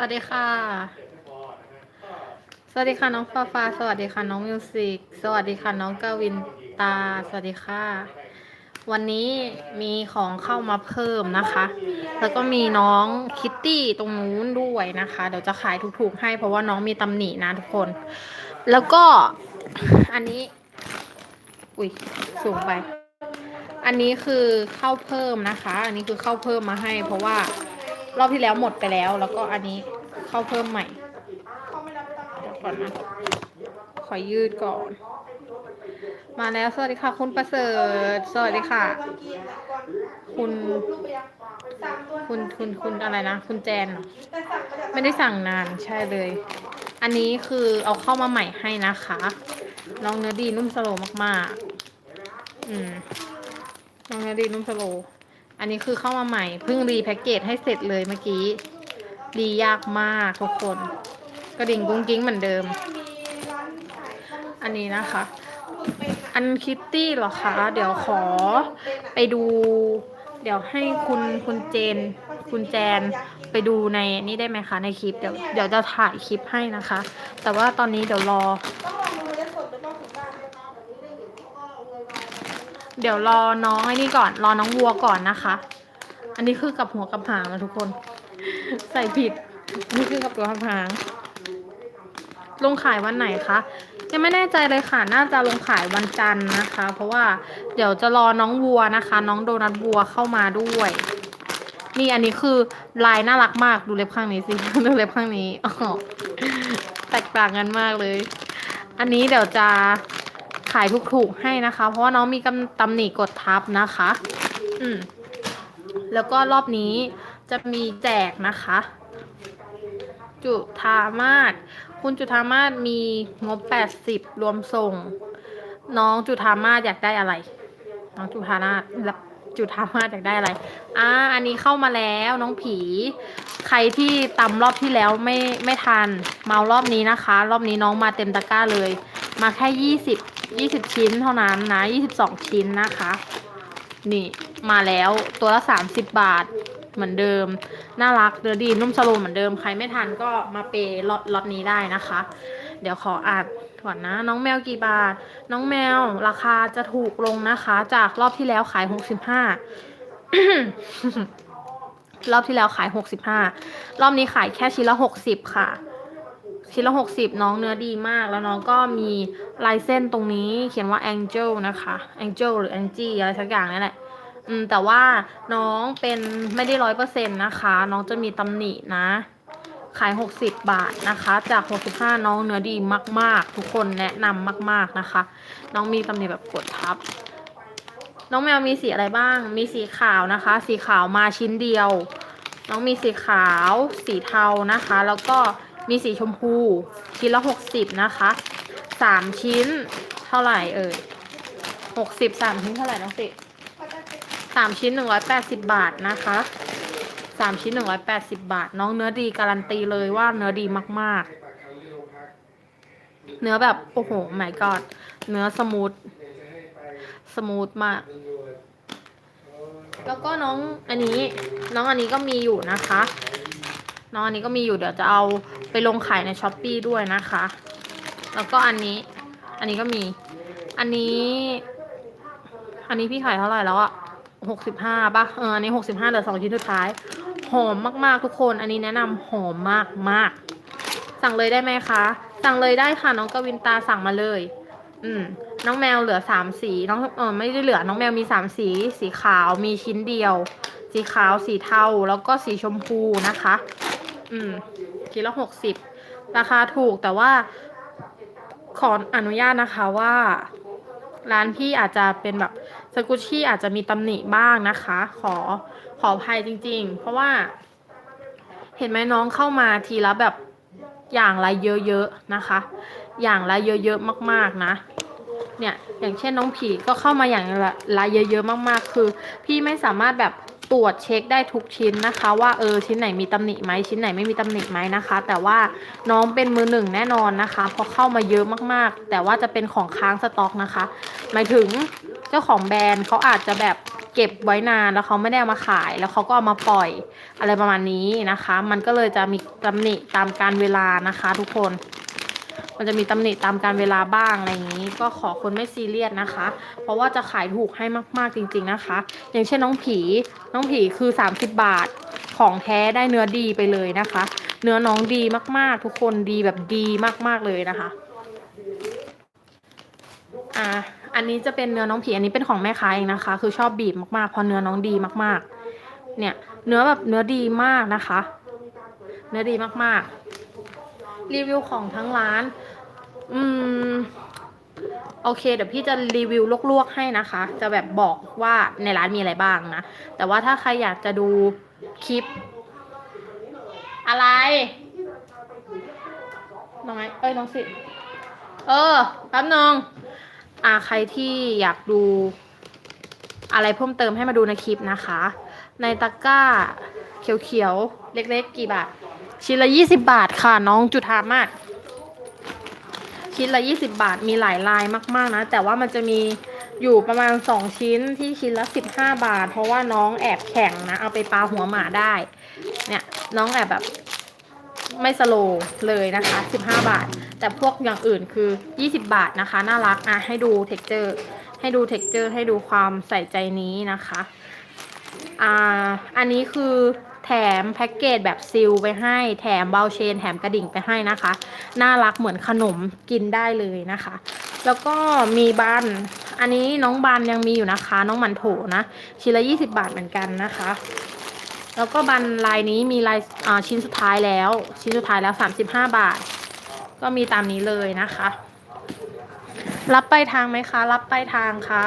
สวัสดีค่ะ สวัสดีค่ะน้องฟ้าฟ้า สวัสดีค่ะน้องมิวสิก สวัสดีค่ะน้องกาวินตา สวัสดีค่ะ วันนี้มีของเข้ามาเพิ่มนะคะ แล้วก็มีน้องคิตตี้ตรงนู้นด้วยนะคะ เดี๋ยวจะขายถูกๆให้เพราะว่าน้องมีตำหนินะทุกคน แล้วก็อันนี้ อุ้ยสูงไป อันนี้คือเข้าเพิ่มนะคะ อันนี้คือเข้าเพิ่มมาให้ เพราะว่า รอบที่แล้วหมดไปแล้ว แล้วก็อันนี้เข้าเพิ่มใหม่เดี๋ยวก่อนนะขอยืดก่อน มาแล้วสวัสดีค่ะ คุณประเสริฐสวัสดีค่ะ คุณคุณคุณคุณอะไรนะ คุณแจนเหรอไม่ได้สั่งนานใช่เลย อันนี้คือเอาเข้ามาใหม่ให้นะคะน้องเนื้อดีนุ่มสโลมากๆ อืมน้องเนื้อดีนุ่มสโล อันนี้คือเข้ามาใหม่เพิ่งรีแพ็กเกจให้เสร็จเลยเมื่อกี้รียากมากทุกคน กระดิ่งกุ้งกิ้งเหมือนเดิม อันนี้นะคะ อันคิตตี้เหรอคะ เดี๋ยวขอไปดู เดี๋ยวให้คุณคุณเจน คุณแจนไปดูในนี่ได้ไหมคะในคลิป เดี๋ยวเดี๋ยวจะถ่ายคลิปให้นะคะ แต่ว่าตอนนี้เดี๋ยวรอ เดี๋ยวรอน้องไอ้นี่ก่อน รอน้องวัวก่อนนะคะ อันนี้คือกับหัวกับหางนะทุกคน ใส่ผิด นี่คือกับตัวกับหาง ลงขายวันไหนคะ ยังไม่แน่ใจเลยค่ะ น่าจะลงขายวันจันทร์นะคะ เพราะว่าเดี๋ยวจะรอน้องวัวนะคะ น้องโดนัทวัวเข้ามาด้วย นี่อันนี้คือลายน่ารักมาก ดูเล็บข้างนี้สิ ดูเล็บข้างนี้ อ๋อ แตกต่างกันมากเลย อันนี้เดี๋ยวจะ ขายถูกๆให้นะคะ เพราะว่าน้องมีกำตำหนิกดทับนะคะ อืม แล้วก็รอบนี้จะมีแจกนะคะ จุธามาศคุณจุธามาศมีงบ80รวมส่ง น้องจุธามาศอยากได้อะไร น้องจุธามาศจุธามาศอยากได้อะไร อ่า อันนี้เข้ามาแล้วน้องผี ใครที่ตำรอบที่แล้วไม่ไม่ทัน เมารอบนี้นะคะ รอบนี้น้องมาเต็มตะกร้าเลย มาแค่ยี่สิบ 20 20ชิ้นเท่านั้นนะ22ชิ้นนะคะ นี่มาแล้วตัวละ30บาทเหมือนเดิม น่ารักเดือดีนุ่มสโลเหมือนเดิม ใครไม่ทันก็มาเปย์ล็อตล็อตนี้ได้นะคะ เดี๋ยวขออ่านก่อนนะ น้องแมวกี่บาท น้องแมวราคาจะถูกลงนะคะ จากรอบที่แล้วขาย65รอบที่แล้วขาย65รอบนี้ขายแค่ชิ้นละ60ค่ะ ชิ้นละ60น้องเนื้อดีมาก แล้วน้องก็มีลายเส้นตรงนี้เขียนว่า Angel นะคะ Angel หรือ Angie อะไรสักอย่างนี่แหละอืมแต่ว่าน้องเป็นไม่ได้ร้อยเปอร์เซ็นต์นะคะ น้องจะมีตำหนินะ ขาย 60 บาทนะคะ จาก 65 น้องเนื้อดีมาก ๆ ทุกคนแนะนำมาก ๆนะคะ น้องมีตำหนิแบบกดทับ น้องแมวมีสีอะไรบ้าง มีสีขาวนะคะ สีขาวมาชิ้นเดียว น้องมีสีขาว สีเทานะคะ แล้วก็ มีสีชมพู ชิ้นละ60นะคะสามชิ้นเท่าไหร่เอ่ย60สามชิ้นเท่าไหร่น้องสิสามชิ้น180บาทนะคะสามชิ้น180บาท น้องเนื้อดีการันตีเลยว่าเนื้อดีมาก ๆ เนื้อแบบโอ้โหไม่กอดเนื้อสมูทสมูทมาก แล้วก็น้องอันนี้ น้องอันนี้ก็มีอยู่นะคะ น้องอันนี้ก็มีอยู่เดี๋ยวจะเอาไปลงขายในช้อปปีด้วยนะคะ แล้วก็อันนี้ อันนี้ก็มี อันนี้ อันนี้พี่ขายเท่าไหร่แล้วอะหกสิบห้าป่ะ เออ อันนี้หกสิบห้าเหลือสองชิ้นสุดท้าย หอมมากๆทุกคน อันนี้แนะนำหอมมากมาก สั่งเลยได้ไหมคะ สั่งเลยได้ค่ะน้องกวินตาสั่งมาเลย อืม น้องแมวเหลือสามสี น้องเออไม่ได้เหลือ น้องแมวมีสามสี สีขาวมีชิ้นเดียว สีขาว สีเทา แล้วก็สีชมพูนะคะ อืมกิโลหกสิบราคาถูกแต่ว่าขออนุญาตนะคะว่า ร้านพี่อาจจะเป็นแบบสกุชชี่อาจจะมีตำหนิบ้างนะคะ ขอขออภัยจริง ๆ เพราะว่า เห็นไหมน้องเข้ามาทีละแบบอย่างละเยอะๆนะคะ อย่างละเยอะๆมากๆนะ เนี่ยอย่างเช่นน้องผีก็เข้ามาอย่างละละเยอะๆมากๆ คือ พี่ไม่สามารถแบบ ตรวจเช็คได้ทุกชิ้นนะคะ ว่าเออชิ้นไหนมีตำหนิไหมชิ้นไหนไม่มีตำหนิไหมนะคะ แต่ว่าน้องเป็นมือหนึ่งแน่นอนนะคะพราะเข้ามาเยอะมากๆ แต่ว่าจะเป็นของค้างสต็อกนะคะ หมายถึงเจ้าของแบรนด์เขาอาจจะแบบเก็บไว้นานแล้วเขาไม่ได้เอามาขาย แล้วเขาก็เอามาปล่อยอะไรประมาณนี้นะคะ มันก็เลยจะมีตำหนิตามการเวลานะคะ ทุกคน มันจะมีตำหนิตามการเวลาบ้างอะไรอย่างนี้ ก็ขอคนไม่ซีเรียสนะคะ เพราะว่าจะขายถูกให้มากๆจริง ๆนะคะ อย่างเช่นน้องผี น้องผีคือ 30 บาทของแท้ได้เนื้อดีไปเลยนะคะ เนื้อน้องดีมากๆ ทุกคนดีแบบดีมากๆเลยนะคะอ่าอันนี้จะเป็นเนื้อน้องผีอันนี้เป็นของแม่ค้าเองนะคะ คือชอบบีบมากๆเพราะเนื้อน้องดีมากๆ เนี่ย เนื้อแบบเนื้อดีมากนะคะ เนื้อดีมากๆ รีวิวของทั้งร้าน อืม โอเค เดี๋ยวพี่จะรีวิวลวกๆให้นะคะ จะแบบบอกว่าในร้านมีอะไรบ้างนะ แต่ว่าถ้าใครอยากจะดูคลิป อะไร น้องไอ้เอ้ย น้องสิ เออแป๊บนึงอ่าใครที่อยากดูอะไรเพิ่มเติมให้มาดูในคลิปนะคะ ในตะกร้าเขียวๆ เล็กๆ กี่บาท ชิ้นละยี่สิบบาทค่ะ น้องจุธามาศ ชิ้นละยี่สิบาทมีหลายลายมากๆนะ แต่ว่ามันจะมีอยู่ประมาณสองชิ้นที่ชิ้นละสิบห้าบาท เพราะว่าน้องแอบแข็งนะ เอาไปปาหัวหมาได้ เนี่ยน้องแอบแบบไม่สโลว์เลยนะคะ 15 บาท แต่พวกอย่างอื่นคือ 20 บาทนะคะ น่ารักอะให้ดูเท็กเจอร์ให้ดูเท็กเจอร์ให้ดูความใส่ใจนี้นะคะอ่าอันนี้คือ แถมแพ็กเกจแบบซิลไปให้ แถมเบลเชน แถมกระดิ่งไปให้นะคะ น่ารักเหมือนขนมกินได้เลยนะคะ แล้วก็มีบัน อันนี้น้องบันยังมีอยู่นะคะ น้องมันโถนะชิ้นละ 20 บาทเหมือนกันนะคะ แล้วก็บันลายนี้มีลายอ่าชิ้นสุดท้ายแล้ว ชิ้นสุดท้ายแล้ว 35 บาท ก็มีตามนี้เลยนะคะ รับไปทางไหมคะ รับไปทางค่ะ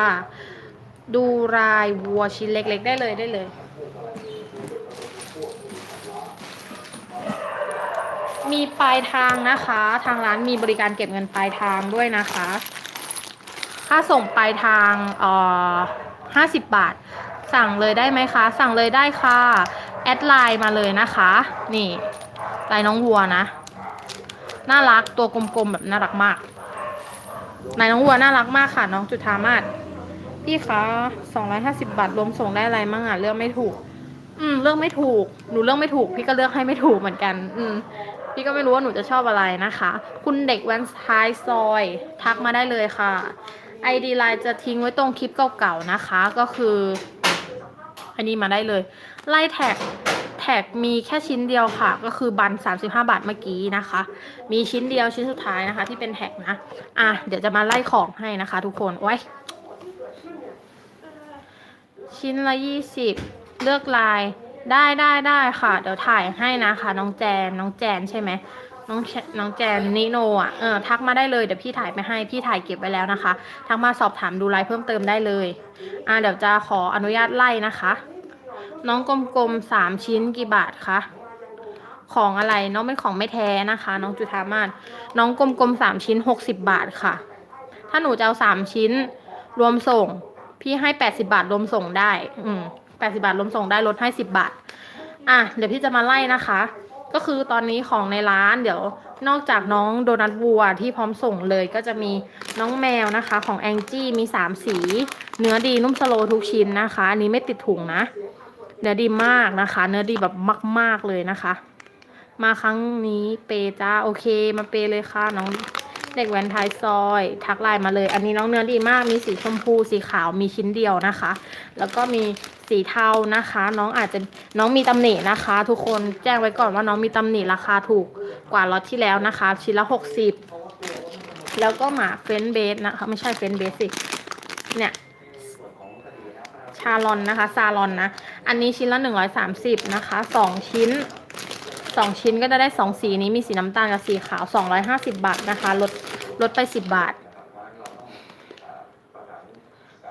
ดูรายวัวชิ้นเล็ก ๆ ได้เลยได้เลย มีปลายทางนะคะ ทางร้านมีบริการเก็บเงินปลายทางด้วยนะคะ ค่าส่งปลายทางเอ่อห้าสิบบาท สั่งเลยได้ไหมคะ สั่งเลยได้ค่ะ แอดไลน์มาเลยนะคะ นี่ลายน้องวัวนะ น่ารักตัวกลมๆแบบน่ารักมากลายน้องวัวน่ารักมากค่ะ น้องจุธามาศพี่คะสองร้อยห้าสิบาทรวมส่งได้อะไรมั่งอะเลือกไม่ถูก อืมเลือกไม่ถูก หนูเลือกไม่ถูก พี่ก็เลือกให้ไม่ถูกเหมือนกัน อืม พี่ก็ไม่รู้ว่าหนูจะชอบอะไรนะคะ คุณเด็กแว้นท้ายซอย ทักมาได้เลยค่ะ ID ไลน์จะทิ้งไว้ตรงคลิปเก่าๆนะคะ ก็คือ อันนี้มาได้เลย ไล่แท็กแท็กมีแค่ชิ้นเดียวค่ะ ก็คือบัน 35 บาทเมื่อกี้นะคะ มีชิ้นเดียวชิ้นสุดท้ายนะคะ ที่เป็นแท็กนะ อะ เดี๋ยวจะมาไล่ของให้นะคะ ทุกคนโอ้ยชิ้นละ 20 เลือกลาย ได้ได้ได้ค่ะ เดี๋ยวถ่ายให้นะคะ น้องแจนน้องแจนใช่ไหมน้องแจน้องแจนนิโนอะเออทักมาได้เลยเดี๋ยวพี่ถ่ายไปให้พี่ถ่ายเก็บไว้แล้วนะคะทักมาสอบถามดูไลน์เพิ่มเติมได้เลยอ่าเดี๋ยวจะขออนุญาตไล่นะคะ น้องกลมๆสามชิ้นกี่บาทคะของอะไรน้องเป็นของไม่แท้นะคะ น้องจุธามาศน้องกลมๆสามชิ้นหกสิบบาทค่ะ ถ้าหนูจะเอาสามชิ้นรวมส่ง พี่ให้แปดสิบาทรวมส่งได้ อืม แปดสิบาทรวมส่งได้ลดให้สิบบาท อะ เดี๋ยวพี่จะมาไล่นะคะ ก็คือตอนนี้ของในร้านเดี๋ยวนอกจากน้องโดนัทวัวที่พร้อมส่งเลยก็จะมีน้องแมวนะคะของแองจี้มีสามสี เนื้อดีนุ่มสโลทุกชิ้นนะคะ อันนี้ไม่ติดถุงนะ เนื้อดีมากนะคะ เนื้อดีแบบมาก ๆเลยนะคะ มาครั้งนี้เปจ้าโอเคมาเปเลยค่ะน้องเด็กแว้นท้ายซอย ทักไลน์มาเลย อันนี้น้องเนื้อดีมากมีสีชมพูสีขาวมีชิ้นเดียวนะคะ แล้วก็มี สีเทานะคะ น้องอาจจะน้องมีตำหนินะคะ ทุกคนแจ้งไว้ก่อนว่าน้องมีตำหนิราคาถูกกว่าล็อตที่แล้วนะคะ ชิ้นละหกสิบแล้วก็หมาเฟนเบสนะคะไม่ใช่เฟนเบสสิเนี่ยชาลอนนะคะซาลอนนะ อันนี้ชิ้นละหนึ่งร้อยสามสิบนะคะสองชิ้นสองชิ้นก็จะได้สองสีนี้มีสีน้ำตาลกับสีขาวสองร้อยห้าสิบาทนะคะลดลดไปสิบบาท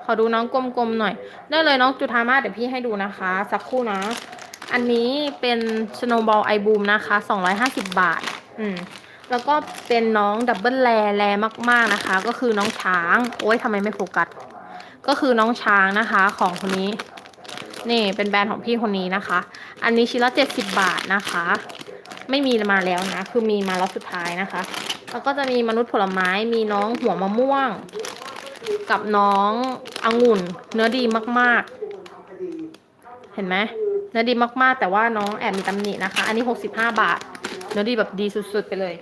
ข อดูน้องกลมๆหน่อย ได้เลยน้องจุธามาเดี๋ยวพี่ให้ดูนะคะ สักครู่นะ อันนี้เป็น snowball i boom นะคะสองร้อยห้าสิบบาท อืมแล้วก็เป็นน้องดับเบิลแลแลมากๆนะคะ ก็คือน้องช้าง โอ๊ยทำไมไม่โฟกัส ก็คือน้องช้างนะคะของคนนี้ นี่เป็นแบรนด์ของพี่คนนี้นะคะ อันนี้ชิ้นละเจ็ดสิบบาทนะคะ ไม่มีมาแล้วนะ คือมีมาแล้วสุดท้ายนะคะ แล้วก็จะมีมนุษย์ผลไม้ มีน้องหัวมะม่วง กับน้ององุ่น เนื้อดีมากเห็นไหมเนื้อดีมากๆ แต่ว่าน้องแอบมีตำหนินะคะ อันนี้ 65 บาท เนื้อดีแบบดีสุด ๆ ไปเลย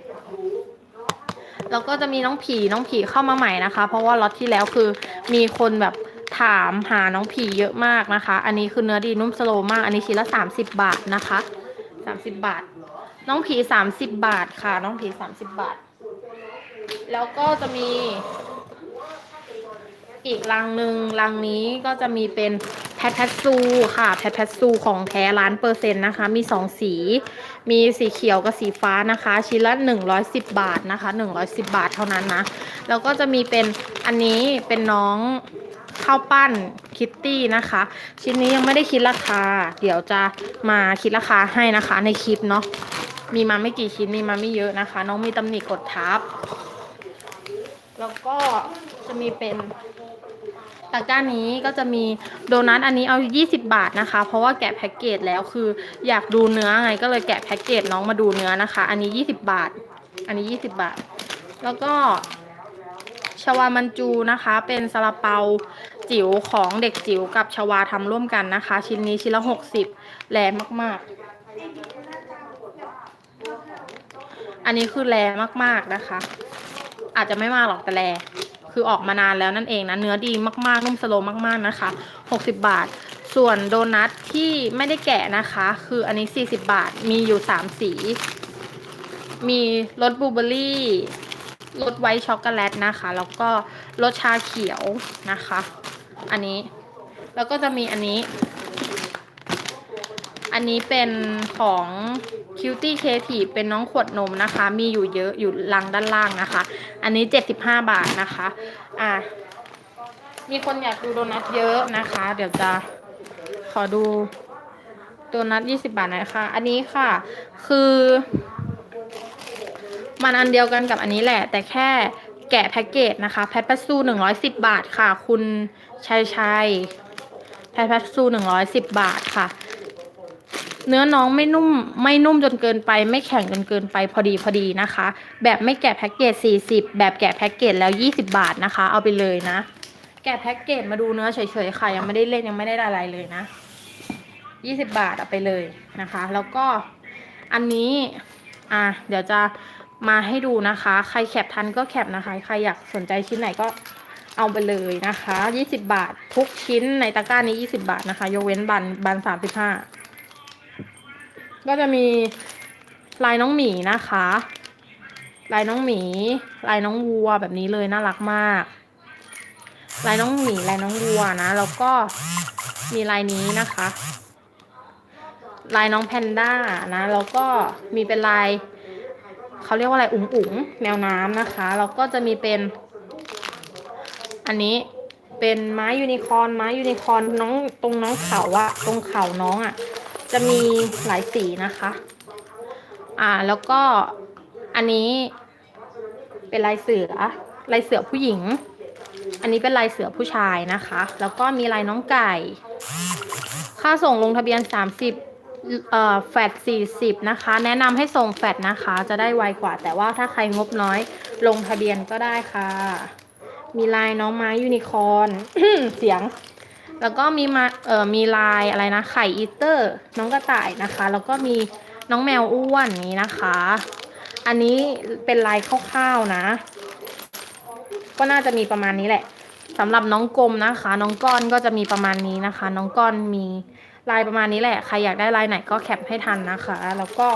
แล้วก็จะมีน้องผีน้องผีเข้ามาใหม่นะคะ เพราะว่าล็อตที่แล้วคือมีคนแบบถามหาน้องผีเยอะมากนะคะ อันนี้คือเนื้อดีนุ่มสโลมาก อันนี้ชิ้นละ 30 บาทนะคะ 30 บาท น้องผี 30 บาทค่ะ น้องผี 30 บาท แล้วก็จะมี อีกรังหนึ่งรังนี้ก็จะมีเป็นแพทแพทซูค่ะ แพทแพทซูของแท้ล้านเปอร์เซ็นต์นะคะ มีสองสี มีสีเขียวกับสีฟ้านะคะ ชิ้นละ110 บาทนะคะ 110 บาทเท่านั้นนะ แล้วก็จะมีเป็นอันนี้เป็นน้องข้าวปั้นคิตตี้นะคะ ชิ้นนี้ยังไม่ได้คิดราคา เดี๋ยวจะมาคิดราคาให้นะคะในคลิปเนาะมีมาไม่กี่ชิ้นมีมาไม่เยอะนะคะ น้องมีตำหนิกดทับ แล้วก็จะมีเป็น ตะกร้านี้ก็จะมีโดนัทอันนี้เอา 20 บาทนะคะ เพราะว่าแกะแพ็กเกจแล้วคืออยากดูเนื้อไงก็เลยแกะแพ็กเกจน้องมาดูเนื้อนะคะ อันนี้ 20 บาท อันนี้ 20 บาท แล้วก็ชวามันจูนะคะ เป็นซาลาเปาจิ๋วของเด็กจิ๋วกับชวาทำร่วมกันนะคะ ชิ้นนี้ชิ้นละ60แรงมากๆ อันนี้คือแรงมากๆนะคะ อาจจะไม่มากหรอกแต่แล คือออกมานานแล้วนั่นเองนะ เนื้อดีมากๆ นุ่มสโลว์มากๆนะคะ 60 บาท ส่วนโดนัทที่ไม่ได้แกะนะคะ คืออันนี้ 40 บาท มีอยู่ 3 สี มีรสบลูเบอร์รี่ รสไวท์ช็อกโกแลตนะคะ แล้วก็รสชาเขียวนะคะ อันนี้ แล้วก็จะมีอันนี้ อันนี้เป็นของ Cutie Creative เป็นน้องขวดนมนะคะ มีอยู่เยอะอยู่ลังด้านล่างนะคะ อันนี้ 75 บาทนะคะ อะ มีคนอยากดูโดนัทเยอะนะคะ เดี๋ยวจะขอดูโดนัท20 บาทนะคะ อันนี้ค่ะ คือ มันอันเดียวกันกับอันนี้แหละ แต่แค่แกะแพ็กเกจนะคะ แพทปัสซู110 บาทค่ะ คุณชัยชัยแพทปัสซู110 บาทค่ะ เนื้อน้องไม่นุ่มไม่นุ่มจนเกินไป ไม่แข็งจนเกินไปพอดีพอดีนะคะ แบบไม่แกะแพ็กเกจ 40 แบบแกะแพ็กเกจแล้ว 20 บาทนะคะ เอาไปเลยนะ แกะแพ็กเกจมาดูเนื้อเฉยๆค่ะยังไม่ได้เล่นยังไม่ได้อะไรเลยนะ 20 บาทเอาไปเลยนะคะ แล้วก็อันนี้อะเดี๋ยวจะมาให้ดูนะคะ ใครแคปทันก็แคปนะคะ ใครอยากสนใจชิ้นไหนก็เอาไปเลยนะคะ 20 บาท ทุกชิ้นในตะกร้านี้ 20 บาทนะคะ ยกเว้นบันบัน35 ก็จะมีลายน้องหมีนะคะ ลายน้องหมี ลายน้องวัวแบบนี้เลยน่ารักมาก ลายน้องหมีลายน้องวัวนะ แล้วก็มีลายนี้นะคะ ลายน้องแพนด้านะ แล้วก็มีเป็นลายเขาเรียกว่าอะไรอุ๋งอุ๋งแมวน้ำนะคะ แล้วก็จะมีเป็น อันนี้เป็นไม้ยูนิคอร์นไม้ยูนิคอร์นน้องตรงน้องเขาอะตรงเข่าน้องอะ จะมีหลายสีนะคะ อ่าแล้วก็อันนี้เป็นลายเสือลายเสือผู้หญิง อันนี้เป็นลายเสือผู้ชายนะคะ แล้วก็มีลายน้องไก่ ค่าส่งลงทะเบียน 30เอ่อแฟด40 นะคะ แนะนำให้ส่งแฟดนะคะ จะได้ไวกว่า แต่ว่าถ้าใครงบน้อยลงทะเบียนก็ได้ค่ะ มีลายน้องไม้ยูนิคอร์นเสียง แล้วก็มีมาเอ่อมีลายอะไรนะ ไข่อีเตอร์ น้องกระต่ายนะคะ แล้วก็มีน้องแมวอ้วนนี้นะคะ อันนี้เป็นลายคร่าวๆนะ ก็น่าจะมีประมาณนี้แหละสำหรับน้องกลมนะคะ น้องก้อนก็จะมีประมาณนี้นะคะ น้องก้อนมีลายประมาณนี้แหละ ใครอยากได้ลายไหนก็แคปให้ทันนะคะ แล้วก็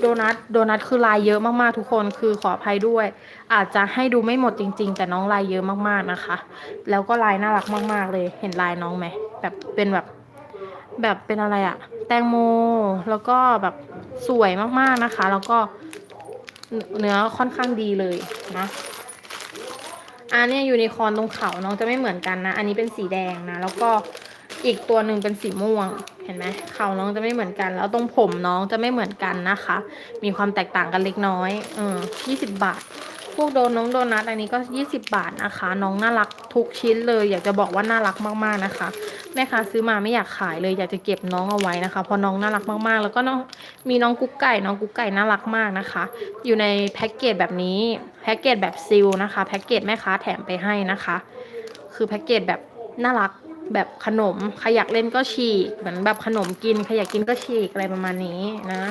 โดนัทโดนัทคือลายเยอะมากๆ ทุกคนคือขออภัยด้วย อาจจะให้ดูไม่หมดจริง ๆ แต่น้องลายเยอะมากๆนะคะ แล้วก็ลายน่ารักมาก ๆ เลยเห็นลายน้องไหมแบบเป็นแบบแบบเป็นอะไรอะแตงโมแล้วก็แบบสวยมากๆนะคะ แล้วก็เนื้อค่อนข้างดีเลยนะอันนี้ยยูนิคอร์นตรงเขาน้องจะไม่เหมือนกันนะ อันนี้เป็นสีแดงนะ แล้วก็ อีกตัวหนึ่งเป็นสีม่วง เห็นไหมเขาน้องจะไม่เหมือนกัน แล้วตรงผมน้องจะไม่เหมือนกันนะคะ มีความแตกต่างกันเล็กน้อย เออยี่สิบบาท พวกโดนน้องโดนัทอันนี้ก็20บาทนะคะ น้องน่ารักทุกชิ้นเลย อยากจะบอกว่าน่ารักมากๆนะคะ แม่ค้าซื้อมาไม่อยากขายเลย อยากจะเก็บน้องเอาไว้นะคะ เพราะน้องน่ารักมากๆ แล้วก็น้องมีน้องกุ๊กไก่ น้องกุ๊กไก่น่ารักมากนะคะ อยู่ในแพ็กเกจแบบนี้ แพ็กเกจแบบซิลนะคะ แพ็กเกจแม่ค้าแถมไปให้นะคะ คือแพ็กเกจแบบน่ารัก แบบขนมใครอยากเล่นก็ฉีก เหมือนแบบขนมกินใครอยากกินก็ฉีกอะไรประมาณนี้นะ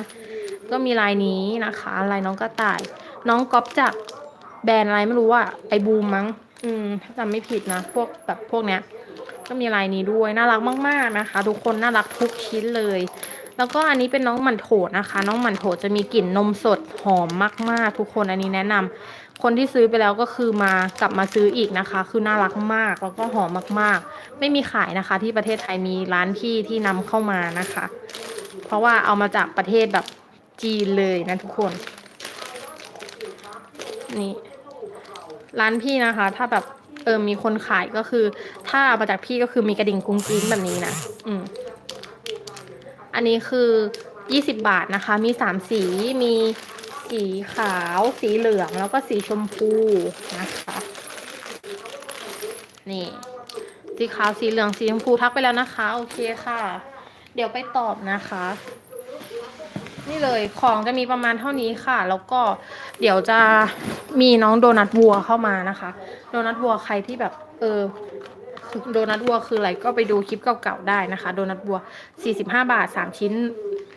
ก็มีลายนี้นะคะลายน้องกระต่าย น้องก๊อปจากแบรนด์อะไรไม่รู้ว่าไอบูมมั้ง อืมถ้าจำไม่ผิดนะ พวกแบบพวกเนี้ย ก็มีลายนี้ด้วยน่ารักมาก ๆนะคะ ทุกคนน่ารักทุกชิ้นเลย แล้วก็อันนี้เป็นน้องหมันโถนะคะ น้องหมันโถจะมีกลิ่นนมสดหอมมากๆ ทุกคนอันนี้แนะนำคนที่ซื้อไปแล้วก็คือมากลับมาซื้ออีกนะคะ คือน่ารักมากแล้วก็หอมมากๆ ไม่มีขายนะคะ ที่ประเทศไทยมีร้านที่ที่นำเข้ามานะคะ เพราะว่าเอามาจากประเทศแบบจีนเลยนะทุกคนนี่ร้านพี่นะคะ ถ้าแบบเออมีคนขายก็คือ ถ้าเอามาจากพี่ก็คือมีกระดิ่งกุ้งกิ้งแบบนี้นะอืม อันนี้คือยี่สิบบาทนะคะ มีสามสี มีสีขาว สีเหลือง แล้วก็สีชมพูนะคะ นี่ สีขาว สีเหลือง สีชมพูทักไปแล้วนะคะ โอเคค่ะ เดี๋ยวไปตอบนะคะ นี่เลย ของจะมีประมาณเท่านี้ค่ะ แล้วก็เดี๋ยวจะมีน้องโดนัทวัวเข้ามานะคะ โดนัทวัวใครที่แบบ เออ โดนัทวัวคืออะไรก็ไปดูคลิปเก่าๆได้นะคะ โดนัทวัว 45 บาท 3 ชิ้น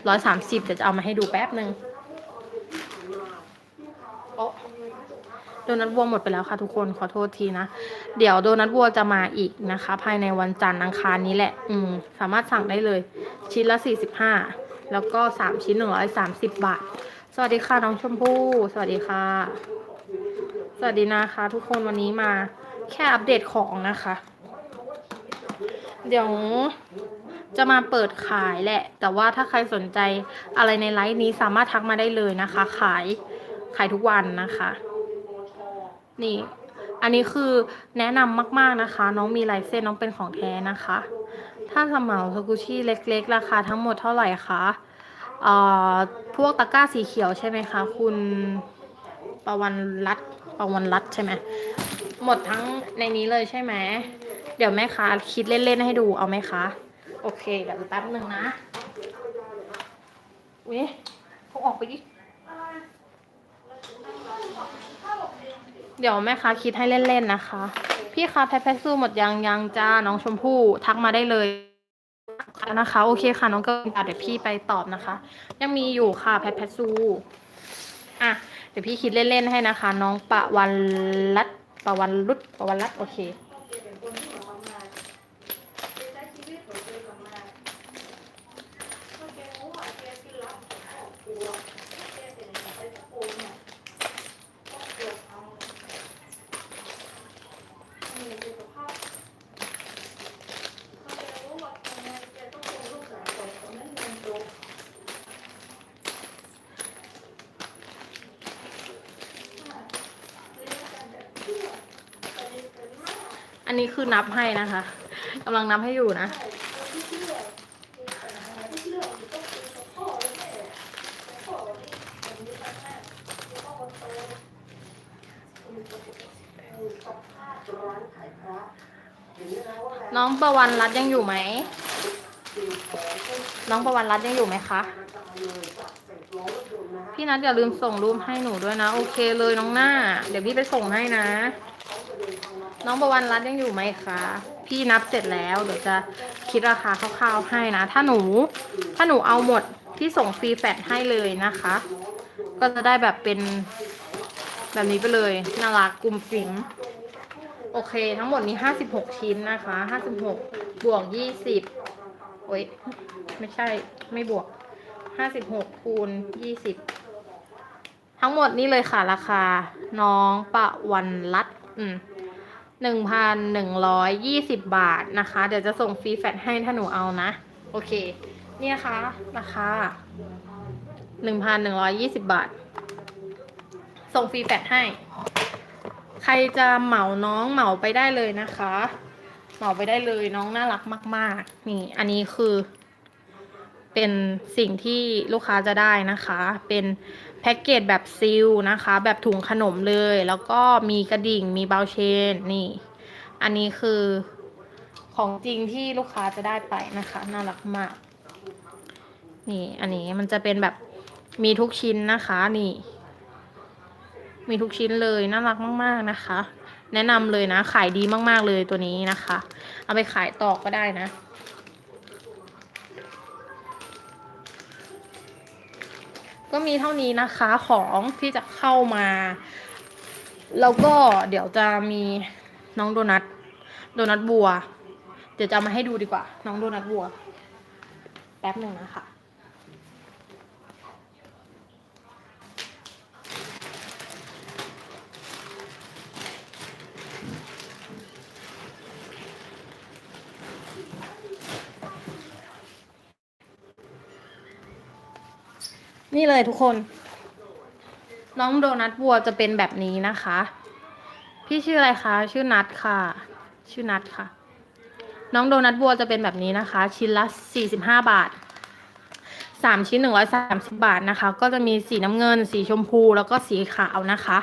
130เดี๋ยวจะเอามาให้ดูแป๊บหนึ่งโอ๊ะโดนัทวัวหมดไปแล้วค่ะทุกคนขอโทษทีนะ เดี๋ยวโดนัทวัวจะมาอีกนะคะ ภายในวันจันทร์อังคารนี้แหละ อืม สามารถสั่งได้เลย ชิ้นละ 45 แล้วก็ 3 ชิ้น 130 บาท สวัสดีค่ะน้องชมพู่สวัสดีค่ะ สวัสดีนะคะ ทุกคนวันนี้มาแค่อัปเดตของนะคะ เดี๋ยวจะมาเปิดขายแหละ แต่ว่าถ้าใครสนใจอะไรในไลฟ์นี้สามารถทักมาได้เลยนะคะ ขายขายทุกวันนะคะ นี่ อันนี้คือแนะนำมากๆนะคะ น้องมีลายเส้นน้องเป็นของแท้นะคะ ถ้าสมาสกุชี่เล็ก ๆ ราคาทั้งหมดเท่าไหร่คะเอ่อพวกตะกร้าสีเขียวใช่ไหมคะ คุณประวันรัตประวันรัตใช่ไหมหมดทั้งในนี้เลยใช่ไหม เดี๋ยวแม่ค้าคิดเล่นๆให้ดูเอาไหมคะ โอเค เดี๋ยวแป๊บหนึ่งนะอุ้ยพกออกไปดิ เดี๋ยวแม่ค้าคิดให้เล่นๆนะคะ พี่คะแพทแพทสู้หมดยังยังจ้าน้องชมพู่ทักมาได้เลยนะคะ โอเคค่ะน้องก็เดี๋ยวพี่ไปตอบนะคะ ยังมีอยู่ค่ะแพทแพทสู้อะเดี๋ยวพี่คิดเล่นๆให้นะคะ น้องปะวันรัตปะวันรุดปะวันรัตโอเค อันนี้คือนับให้นะคะกำลังนับให้อยู่นะ น้องประวันรัตยังอยู่ไหม น้องประวันรัตยังอยู่ไหมคะ พี่นัทอย่าลืมส่งรูปให้หนูด้วยนะ โอเคเลยน้องหน้า เดี๋ยวพี่ไปส่งให้นะ น้องประวันรัตยังอยู่ไหมคะ พี่นับเสร็จแล้วเดี๋ยวจะคิดราคาคร่าวๆให้นะ ถ้าหนู ถ้าหนูเอาหมดพี่ส่งฟรีแฟตให้เลยนะคะ ก็จะได้แบบเป็นแบบนี้ไปเลยน่ารักกลุ่มฝิงโอเค ทั้งหมดนี้ห้าสิบหกชิ้นนะคะห้าสิบหกบวกยี่สิบโอ้ยไม่ใช่ไม่บวกห้าสิบหกคูณยี่สิบทั้งหมดนี่เลยค่ะราคา น้องปะวันรัตน์อืม หนึ่งพันหนึ่งร้อยยี่สิบบาทนะคะ เดี๋ยวจะส่งฟรีแฟตให้ถ้าหนูเอานะ โอเคนี่นะคะราคาหนึ่งพันหนึ่งร้อยยี่สิบบาท ส่งฟรีแฟตให้ ใครจะเหมาน้องเหมาไปได้เลยนะคะ เหมาไปได้เลยน้องน่ารักมาก ๆ นี่อันนี้คือ เป็นสิ่งที่ลูกค้าจะได้นะคะ เป็น แพ็กเกจแบบซิลนะคะ แบบถุงขนมเลย แล้วก็มีกระดิ่งมีเบลเชนนี่ อันนี้คือของจริงที่ลูกค้าจะได้ไปนะคะ น่ารักมาก นี่ อันนี้มันจะเป็นแบบมีทุกชิ้นนะคะนี่ มีทุกชิ้นเลยน่ารักมาก ๆนะคะ แนะนำเลยนะ ขายดีมากๆเลยตัวนี้นะคะ เอาไปขายต่อก็ได้นะ ก็มีเท่านี้นะคะของที่จะเข้ามา แล้วก็เดี๋ยวจะมีน้องโดนัทโดนัทบัว เดี๋ยวจะมาให้ดูดีกว่า น้องโดนัทบัว แป๊บหนึ่งนะคะ นี่เลยทุกคน น้องโดนัทวัวจะเป็นแบบนี้นะคะ พี่ชื่ออะไรคะ ชื่อนัทค่ะ ชื่อนัทค่ะ น้องโดนัทวัวจะเป็นแบบนี้นะคะ ชิ้นละสี่สิบห้าบาทสามชิ้นหนึ่งร้อยสามสิบาทนะคะ ก็จะมีสีน้ำเงิน สีชมพูแล้วก็สีขาวนะคะ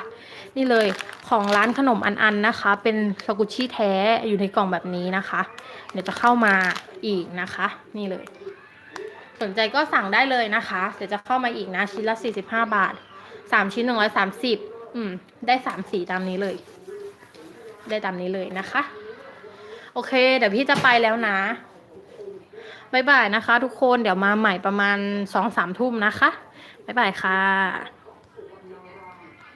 นี่เลยของร้านขนมอันอันนะคะ เป็นสกุชชี่แท้อยู่ในกล่องแบบนี้นะคะ เดี๋ยวจะเข้ามาอีกนะคะ นี่เลย สนใจก็สั่งได้เลยนะคะ เดี๋ยวจะเข้ามาอีกนะ ชิ้นละ 45 บาท 3 ชิ้น 130 อืม ได้ 3 สีตามนี้เลย ได้ตามนี้เลยนะคะ โอเค เดี๋ยวพี่จะไปแล้วนะบ๊ายบายนะคะ ทุกคนเดี๋ยวมาใหม่ประมาณ2-3ทุ่มนะคะบ๊ายบายค่ะ